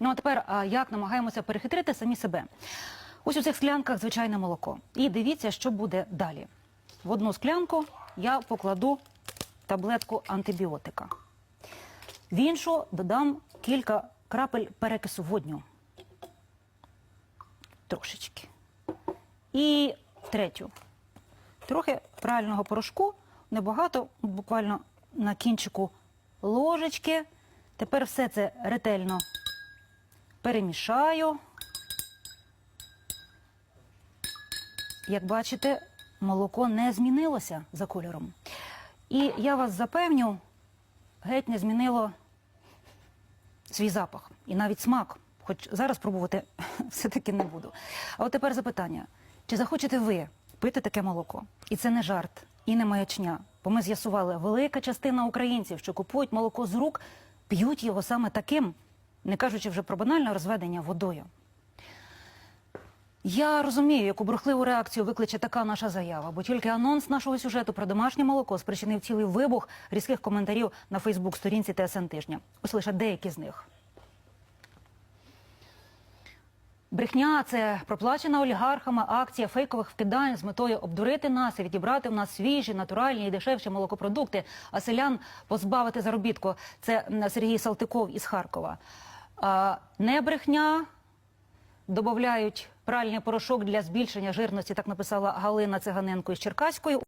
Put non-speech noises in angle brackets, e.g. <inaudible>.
Ну а тепер як намагаємося перехитрити самі себе? Ось у цих склянках звичайне молоко. І дивіться, що буде далі. В одну склянку я покладу таблетку антибіотика. В іншу додам кілька крапель перекису водню. Трошечки. І третю. Трохи прального порошку, небагато, буквально на кінчику ложечки. Тепер все це ретельно перемішаю. Як бачите, молоко не змінилося за кольором. І я вас запевню, геть не змінило свій запах і навіть смак. Хоч зараз пробувати <laughs> все-таки не буду. А от тепер запитання: чи захочете ви пити таке молоко? І це не жарт, і не маячня. Бо ми з'ясували, велика частина українців, що купують молоко з рук, п'ють його саме таким, не кажучи вже про банальне розведення водою. Я розумію, яку брехливу реакцію викличе така наша заява, бо тільки анонс нашого сюжету про домашнє молоко спричинив цілий вибух різких коментарів на Фейсбук-сторінці ТСН тижня. Ось лише деякі з них. Брехня це проплачена олігархами акція фейкових вкидань з метою обдурити нас і відібрати в нас свіжі, натуральні і дешевші молокопродукти, а селян позбавити заробітку. Це Сергій Салтиков із Харкова. Не брехня. Додають пральний порошок для збільшення жирності, так написала Галина Циганенко із Черкаської.